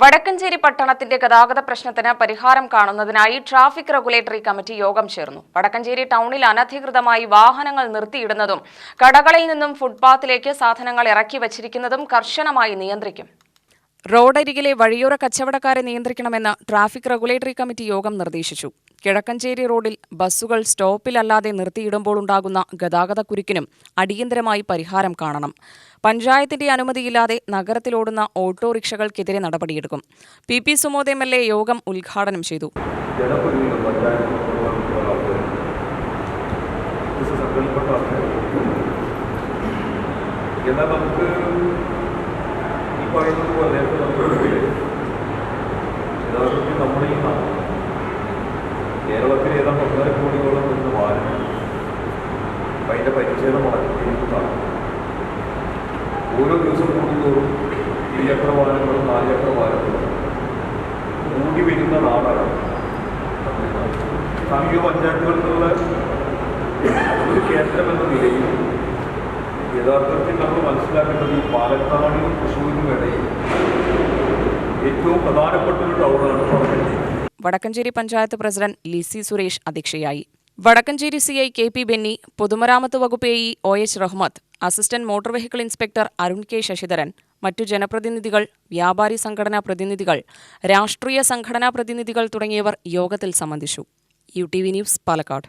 വടക്കഞ്ചേരി പട്ടണത്തിന്റെ ഗതാഗത പ്രശ്നത്തിന് പരിഹാരം കാണുന്നതിനായി ട്രാഫിക് റെഗുലേറ്ററി കമ്മിറ്റി യോഗം ചേർന്നു. വടക്കഞ്ചേരി ടൗണിൽ അനധികൃതമായി വാഹനങ്ങൾ നിർത്തിയിടുന്നതും കടകളിൽ നിന്നും ഫുട്പാത്തിലേക്ക് സാധനങ്ങൾ ഇറക്കി വച്ചിരിക്കുന്നതും കർശനമായി നിയന്ത്രിക്കും. റോഡരികിലെ വഴിയോര കച്ചവടക്കാരെ നിയന്ത്രിക്കണമെന്ന് ട്രാഫിക് റെഗുലേറ്ററി കമ്മിറ്റി യോഗം നിർദ്ദേശിച്ചു. കിഴക്കഞ്ചേരി റോഡിൽ ബസ്സുകൾ സ്റ്റോപ്പിലല്ലാതെ ഉണ്ടാകുന്ന ഗതാഗതക്കുരുക്കിനും അടിയന്തരമായി പരിഹാരം കാണണം. പഞ്ചായത്തിന്റെ അനുമതിയില്ലാതെ നഗരത്തിലോടുന്ന ഓട്ടോറിക്ഷകൾക്കെതിരെ നടപടിയെടുക്കും. P P Sumod M L A യോഗം ഉദ്ഘാടനം ചെയ്തു. എന്നാൽ നമുക്ക് പറയുന്നത് പോലെ നേരത്തെ നമുക്ക് യഥാർത്ഥത്തിൽ നമ്മുടെ ഈ നാട് കേരളത്തിൽ ഏതാണ്ട് ഒന്നര കോടിയോളം വരുന്ന വാഹനം അപ്പം അതിന്റെ പരിച്ഛേദം നടത്തിയിരിക്കുന്നതാണ് ഓരോ ദിവസം കൂടുന്തോറും ഇരുചക്ര വാഹനങ്ങളും നാലുചക്ര വാഹനങ്ങളും കൂടി വരുന്ന നാടാണ്. സമീപ പഞ്ചായത്തുകൾക്കുള്ള യഥാർത്ഥത്തിൽ നമ്മൾ മനസ്സിലാക്കേണ്ടത് ഈ പാലക്കാടിനും തൃശ്ശൂരിനും ഇടയിൽ ഏറ്റവും പ്രധാനപ്പെട്ട ഒരു ടൗണാണ് വടക്കഞ്ചേരി പഞ്ചായത്ത് പ്രസിഡന്റ് ലിസി സുരേഷ് അധ്യക്ഷയായി. Vadakkanchery C I K P Benny പൊതുമരാമത്ത് വകുപ്പ് A E O H Rahmath assistant motor vehicle inspector Arun K Sasidharan മറ്റു ജനപ്രതിനിധികൾ വ്യാപാരി സംഘടനാ പ്രതിനിധികൾ രാഷ്ട്രീയ സംഘടനാ പ്രതിനിധികൾ തുടങ്ങിയവർ യോഗത്തിൽ സംബന്ധിച്ചു. U T V news Palakkad.